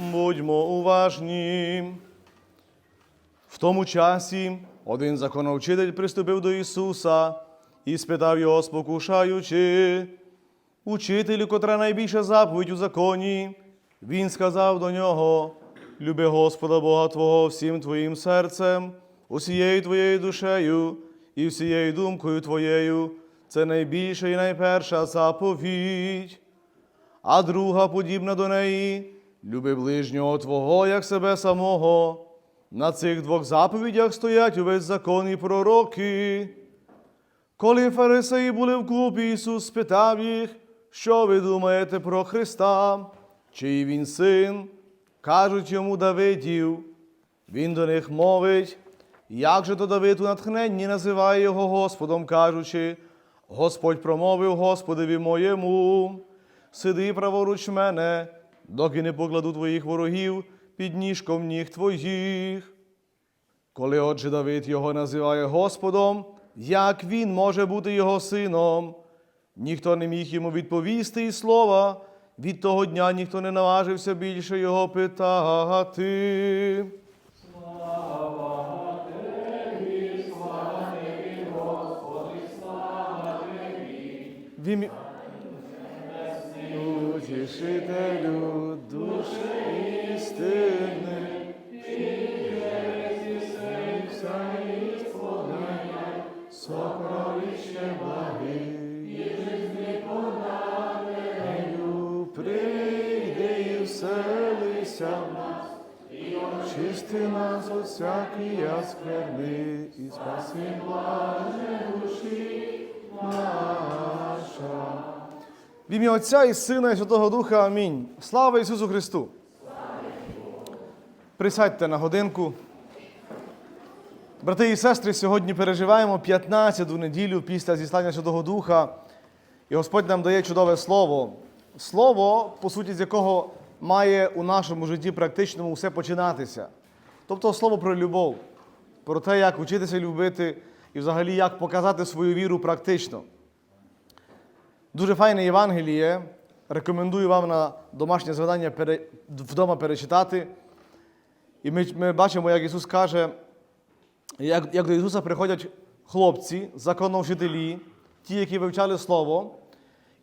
Будьмо уважні. В тому часі один законовчитель приступив до Ісуса і спитав його, спокушаючи, учителю, котра найбільша заповідь у законі. Він сказав до нього: Люби Господа Бога Твого всім твоїм серцем, усією твоєю душею і всією думкою твоєю. Це найбільша і найперша заповідь. А друга подібна до неї, люби ближнього Твого, як себе самого. На цих двох заповідях стоять увесь закон і пророки. Коли фарисеї були в купі, Ісус спитав їх, що ви думаєте про Христа, чий він син? Кажуть йому Давидів. Він до них мовить, як же то Давид у натхненні називає його Господом, кажучи, Господь промовив Господеві моєму, сиди праворуч мене, доки не покладу твоїх ворогів під ніжком ніг твоїх. Коли отже Давид його називає Господом, як він може бути його сином? Ніхто не міг йому відповісти і слова. Від того дня ніхто не наважився більше його питати. В ім'я- Утішителю душі істини, сокровище благий, прийди і вселися в нас, чисти нас от всякої скверни, і спаси блаже душі наша. В ім'я Отця і Сина і Святого Духа. Амінь. Слава Ісусу Христу! Присядьте на годинку. Брати і сестри, сьогодні переживаємо 15-ту неділю після зіслання Святого Духа. І Господь нам дає чудове слово. Слово, по суті, з якого має у нашому житті практичному все починатися. Тобто слово про любов, про те, як вчитися любити і взагалі як показати свою віру практично. Дуже файне Євангеліє. Рекомендую вам на домашнє завдання пере... вдома перечитати. І ми, ми бачимо, як Ісус каже, як, як до Ісуса приходять хлопці, законовчителі, ті, які вивчали Слово,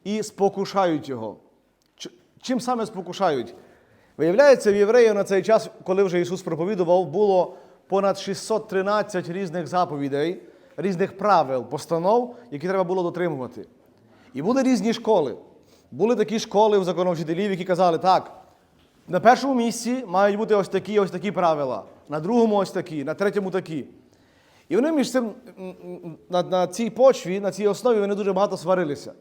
і спокушають Його. Ч- Чим саме спокушають? Виявляється, в євреїв на цей час, коли вже Ісус проповідував, було понад 613 різних заповідей, різних правил, постанов, які треба було дотримувати. І були різні школи. Були такі школи в законовчителів, які казали, так, на першому місці мають бути ось такі, ось такі правила, на другому ось такі, на третьому такі. І вони між цим на, на цій почві, на цій основі вони дуже багато сварилися.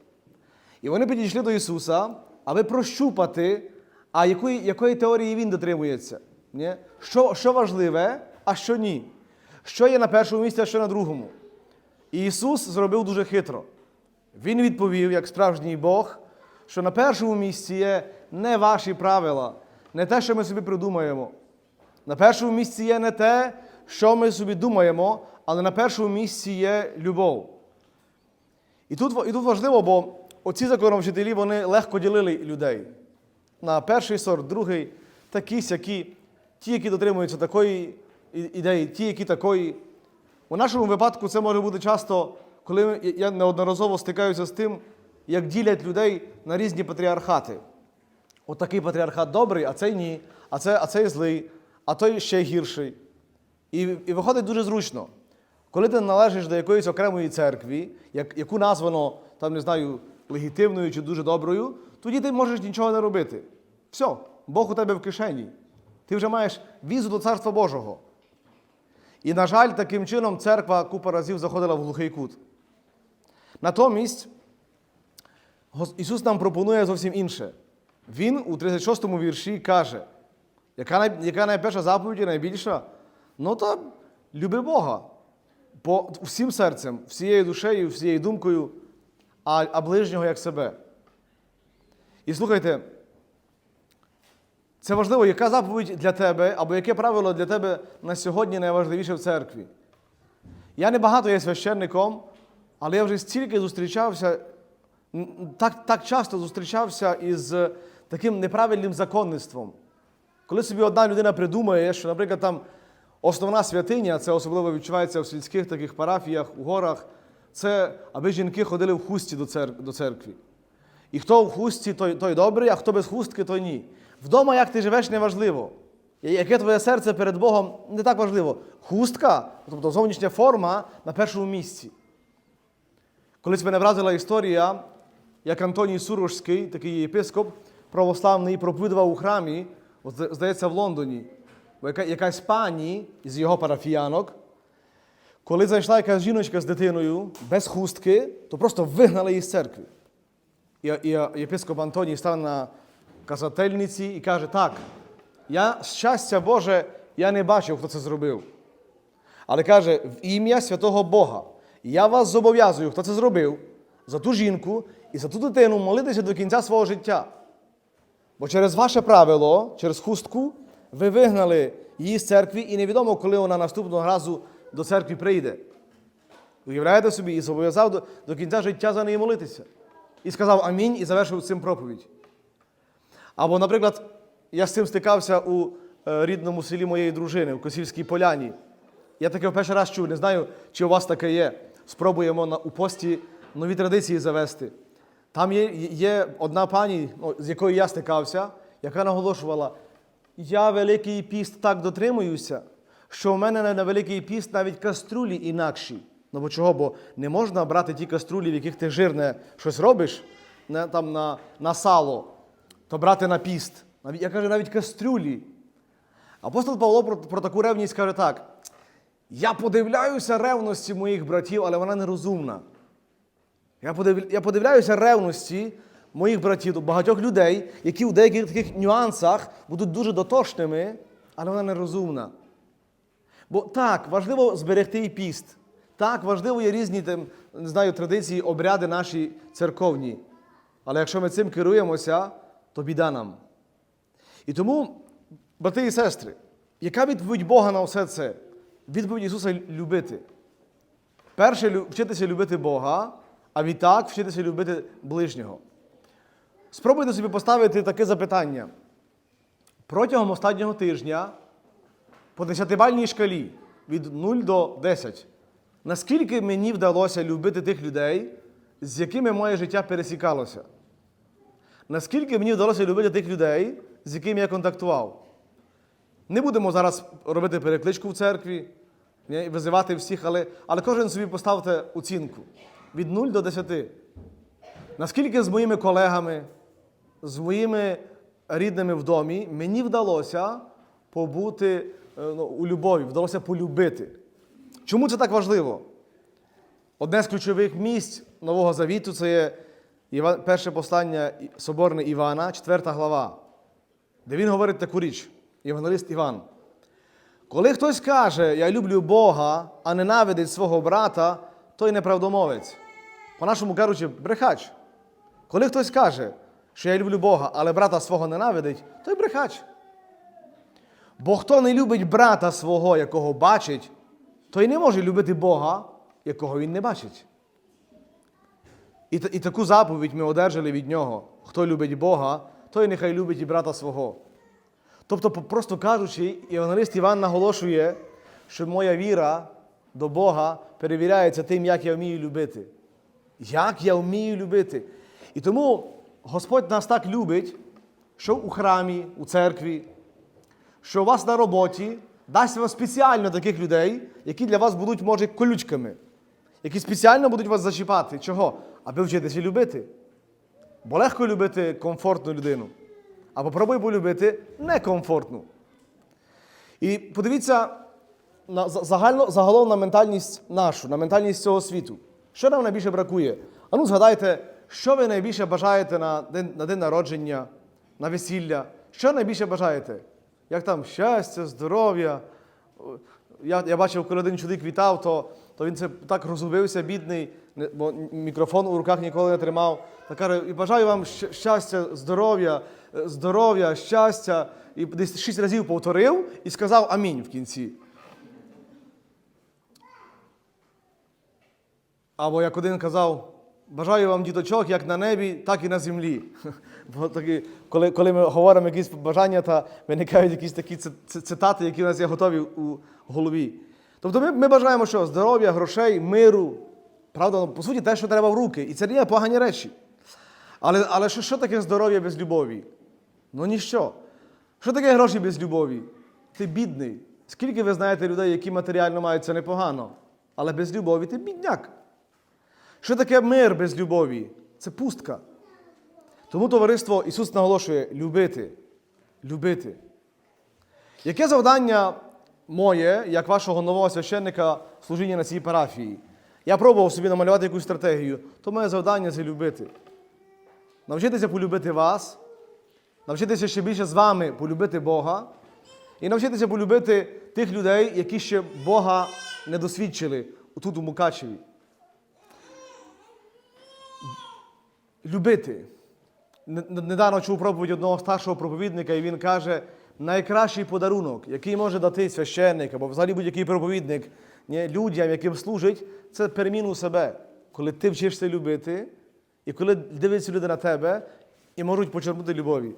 І вони підійшли до Ісуса, аби прощупати, а якої, якої теорії Він дотримується. Ні? Що, що важливе, а що ні. Що є на першому місці, а що на другому. І Ісус зробив дуже хитро. Він відповів, як справжній Бог, що на першому місці є не ваші правила, не те, що ми собі придумаємо. На першому місці є не те, що ми собі думаємо, але на першому місці є любов. І тут, і тут важливо, бо оці законовчителі вони легко ділили людей на перший сорт, другий, такі сякі, ті, які дотримуються такої ідеї, ті, які такої. У нашому випадку це може бути часто, коли я неодноразово стикаюся з тим, як ділять людей на різні патріархати. Отакий патріархат добрий, а цей ні, а, це, а цей злий, а той ще гірший. І, і виходить дуже зручно. Коли ти належиш до якоїсь окремої церкві, як, яку названо, там, не знаю, легітимною чи дуже доброю, тоді ти можеш нічого не робити. Все, Бог у тебе в кишені. Ти вже маєш візу до Царства Божого. І, на жаль, таким чином церква купа разів заходила в глухий кут. Натомість Ісус нам пропонує зовсім інше. Він у 36-му вірші каже, яка, най, яка найперша заповідь і найбільша? Ну то люби Бога по, всім серцем, всією душею, всією думкою, а, а ближнього як себе. І слухайте, це важливо, яка заповідь для тебе, або яке правило для тебе на сьогодні найважливіше в церкві. Я не багато є священником, але я вже стільки зустрічався, так, так часто зустрічався із таким неправильним законництвом. Коли собі одна людина придумає, що, наприклад, там основна святиня, це особливо відчувається в сільських таких парафіях, у горах, це аби жінки ходили в хусті до, церкви. І хто в хустці, той, той добрий, а хто без хустки, той ні. Вдома, як ти живеш, не важливо. Яке твоє серце перед Богом не так важливо. Хустка, тобто зовнішня форма на першому місці. Колись мене вразила історія, як Антоній Сурожський, такий єпископ православний, проповідував у храмі, здається, в Лондоні. Якась пані з його парафіянок, коли зайшла якась жіночка з дитиною без хустки, то просто вигнали її з церкви. І, і єпископ Антоній став на казательниці і каже: так, я щастя Боже, я не бачив, хто це зробив. Але каже, в ім'я святого Бога, я вас зобов'язую, хто це зробив, за ту жінку і за ту дитину молитися до кінця свого життя. Бо через ваше правило, через хустку, ви вигнали її з церкви, і невідомо, коли вона наступного разу до церкви прийде. Уявляєте собі, і зобов'язав до, до кінця життя за неї молитися. І сказав амінь і завершив цим проповідь. Або, наприклад, я з цим стикався у е, рідному селі моєї дружини, у Косівській Поляні. Я таке в перший раз чув, не знаю, чи у вас таке є. Спробуємо на, у пості нові традиції завести. Там є, є одна пані, ну, з якою я стикався, яка наголошувала: я Великий піст так дотримуюся, що в мене на, Великий піст навіть каструлі інакші. Ну бо чого? Бо не можна брати ті каструлі, в яких ти жирне щось робиш, на, там, на, на сало, то брати на піст. Я кажу, навіть кастрюлі. Апостол Павло про, про таку ревність каже так: я подивляюся ревності моїх братів, але вона нерозумна. Я, подив, я подивляюся ревності моїх братів, до багатьох людей, які у деяких таких нюансах будуть дуже дотошними, але вона нерозумна. Бо так, важливо зберегти і піст. Так, важливо є різні там, не знаю, традиції, обряди наші церковні. Але якщо ми цим керуємося, то біда нам. І тому, брати і сестри, яка відповідь Бога на все це? Відповідь Ісуса любити. Перше вчитися любити Бога, а відтак вчитися любити ближнього. Спробуйте собі поставити таке запитання. Протягом останнього тижня по 10-бальній шкалі від 0 до 10. Наскільки мені вдалося любити тих людей, з якими моє життя пересікалося? Наскільки мені вдалося любити тих людей, з якими я контактував? Не будемо зараз робити перекличку в церкві, визивати всіх, але, але кожен собі поставте оцінку від 0 до 10. Наскільки з моїми колегами, з моїми рідними в домі мені вдалося побути е, ну, у любові, вдалося полюбити. Чому це так важливо? Одне з ключових місць Нового Завіту це є перше послання Соборне Івана, 4 глава, де він говорить таку річ, євангелист Іван. Коли хтось каже, я люблю Бога, а ненавидить свого брата, той неправдомовець. По-нашому кажучи, брехач. Коли хтось каже, що я люблю Бога, але брата свого ненавидить, той брехач. Бо хто не любить брата свого, якого бачить, той не може любити Бога, якого він не бачить. І, і таку заповідь ми одержали від нього. Хто любить Бога, той нехай любить і брата свого. Тобто, просто кажучи, євангелист Іван наголошує, що моя віра до Бога перевіряється тим, як я вмію любити. Як я вмію любити. І тому Господь нас так любить, що у храмі, у церкві, що у вас на роботі дасть вам спеціально таких людей, які для вас будуть, може, колючками, які спеціально будуть вас зачіпати. Чого? Аби вчитися любити. Бо легко любити комфортну людину. А попробуй полюбити некомфортну. І подивіться на загально, загалом на ментальність нашу, на ментальність цього світу. Що нам найбільше бракує? А ну згадайте, що ви найбільше бажаєте на день, на день народження, на весілля? Що найбільше бажаєте? Як там щастя, здоров'я? Я, я бачив, коли один чоловік вітав, то, то він це так розгубився, бідний, бо мікрофон у руках ніколи не тримав. Та каже, і бажаю вам щастя, здоров'я, е, здоров'я, щастя. І десь шість разів повторив і сказав амінь в кінці. Або як один казав, бажаю вам діточок як на небі, так і на землі. Бо такі, коли, коли ми говоримо якісь бажання, та виникають якісь такі ци- ци- цитати, які у нас є готові у голові. Тобто ми, ми бажаємо що? Здоров'я, грошей, миру. Правда, ну, по суті, те, що треба в руки. І це не є погані речі. Але, але що, що таке здоров'я без любові? Ну ніщо. Що таке гроші без любові? Ти бідний. Скільки ви знаєте людей, які матеріально мають це непогано, але без любові ти бідняк. Що таке мир без любові? Це пустка. Тому товариство Ісус наголошує любити. Любити. Яке завдання моє, як вашого нового священника служіння на цій парафії? Я пробував собі намалювати якусь стратегію, то моє завдання це любити. Навчитися полюбити вас, навчитися ще більше з вами полюбити Бога і навчитися полюбити тих людей, які ще Бога не досвідчили тут у Мукачеві. Любити. Недавно чув проповідь одного старшого проповідника, і він каже, найкращий подарунок, який може дати священник або взагалі будь-який проповідник ні, людям, яким служить, це переміну себе. Коли ти вчишся любити, і коли дивиться люди на тебе і можуть почерпнути любові.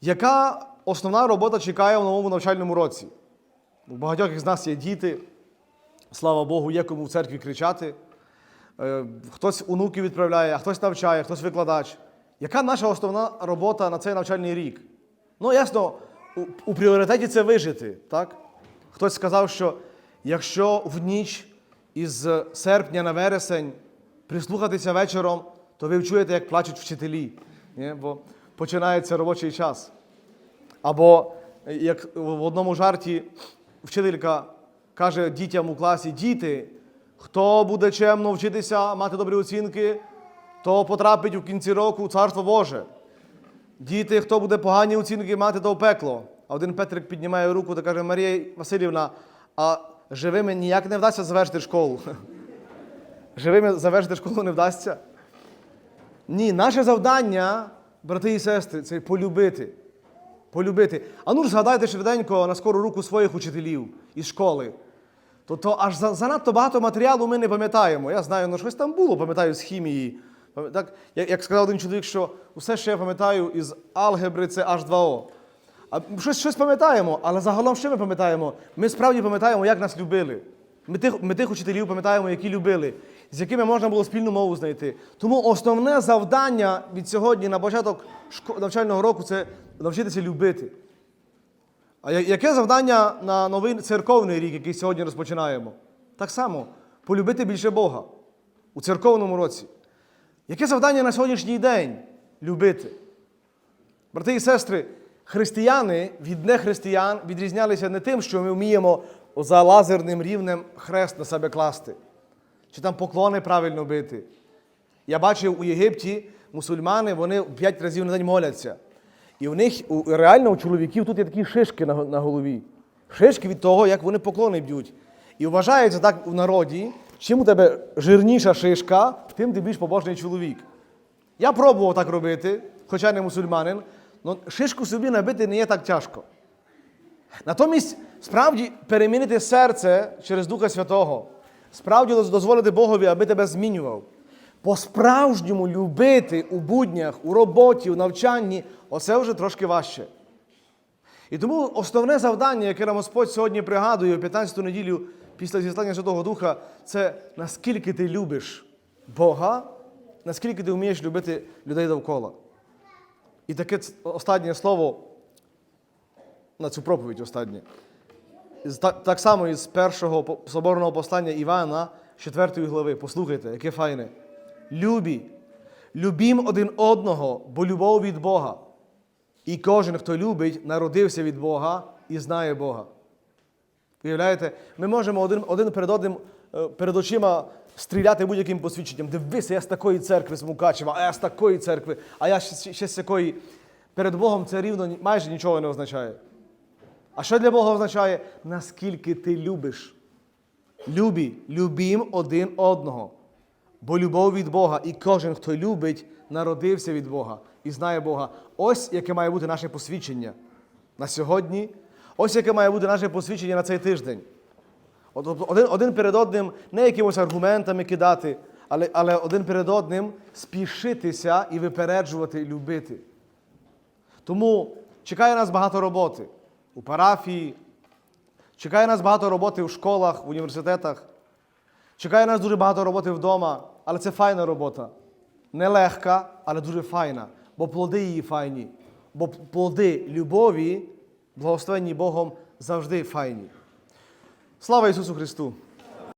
Яка основна робота чекає в новому навчальному році? У багатьох із нас є діти, слава Богу, є кому в церкві кричати. Е, Хтось онуків відправляє, а хтось навчає, хтось викладач. Яка наша основна робота на цей навчальний рік? Ну, ясно, у, у пріоритеті це вижити. так? Хтось сказав, що якщо в ніч із серпня на вересень прислухатися вечором, то ви вчуєте, як плачуть вчителі, ні? бо починається робочий час. Або як в одному жарті вчителька каже дітям у класі: діти, хто буде чемно вчитися, мати добрі оцінки, то потрапить у кінці року у Царство Боже. Діти, хто буде погані оцінки мати, то в пекло. А один Петрик піднімає руку та каже: Марія Васильівна, а живими ніяк не вдасться завершити школу. Живими завершити школу не вдасться. Ні, наше завдання, брати і сестри, це полюбити. Полюбити. А ну ж згадайте швиденько на скору руку своїх учителів із школи. То, то аж занадто багато матеріалу ми не пам'ятаємо. Я знаю, ну щось там було, пам'ятаю з хімії. Так, як, сказав один чоловік, що все, що я пам'ятаю із алгебри, це H2O. А щось, щось пам'ятаємо, але загалом що ми пам'ятаємо? Ми справді пам'ятаємо, як нас любили. Ми тих, ми тих учителів пам'ятаємо, які любили, з якими можна було спільну мову знайти. Тому основне завдання від сьогодні на початок навчального року це навчитися любити. А яке завдання на новий церковний рік, який сьогодні розпочинаємо? Так само полюбити більше Бога у церковному році. Яке завдання на сьогоднішній день любити? Брати і сестри, християни від нехристиян відрізнялися не тим, що ми вміємо за лазерним рівнем хрест на себе класти, чи там поклони правильно бити. Я бачив у Єгипті мусульмани, вони п'ять разів на день моляться. І у них реально у чоловіків тут є такі шишки на, на голові. Шишки від того, як вони поклони б'ють. І вважається так в народі, чим у тебе жирніша шишка, тим ти більш побожний чоловік. Я пробував так робити, хоча не мусульманин, але шишку собі набити не є так тяжко. Натомість, справді, перемінити серце через Духа Святого, справді дозволити Богові, аби тебе змінював. По-справжньому любити у буднях, у роботі, у навчанні оце вже трошки важче. І тому основне завдання, яке нам Господь сьогодні пригадує у 15-ту неділю після зіслання Святого Духа, це наскільки ти любиш Бога, наскільки ти вмієш любити людей довкола. І таке останнє слово на цю проповідь останнє. Так, само із першого соборного послання Івана, 4 глави. Послухайте, яке файне. Любі, любім один одного, бо любов від Бога. І кожен, хто любить, народився від Бога і знає Бога. Уявляєте, ми можемо один, один перед одним е, перед очима стріляти будь-яким посвідченням. Дивися, я з такої церкви з Мукачева, а я з такої церкви, а я ще, ще з якої. Перед Богом це рівно майже нічого не означає. А що для Бога означає? Наскільки ти любиш? Любі, любім один одного. Бо любов від Бога, і кожен, хто любить, народився від Бога і знає Бога. Ось яке має бути наше посвідчення на сьогодні. Ось яке має бути наше посвідчення на цей тиждень. Один, один перед одним не якимось аргументами кидати, але, але один перед одним спішитися і випереджувати, і любити. Тому чекає нас багато роботи у парафії, чекає нас багато роботи в школах, в університетах, чекає нас дуже багато роботи вдома, але це файна робота. Нелегка, але дуже файна, бо плоди її файні, бо плоди любові, благословенні Богом, завжди файні. Слава Ісусу Христу!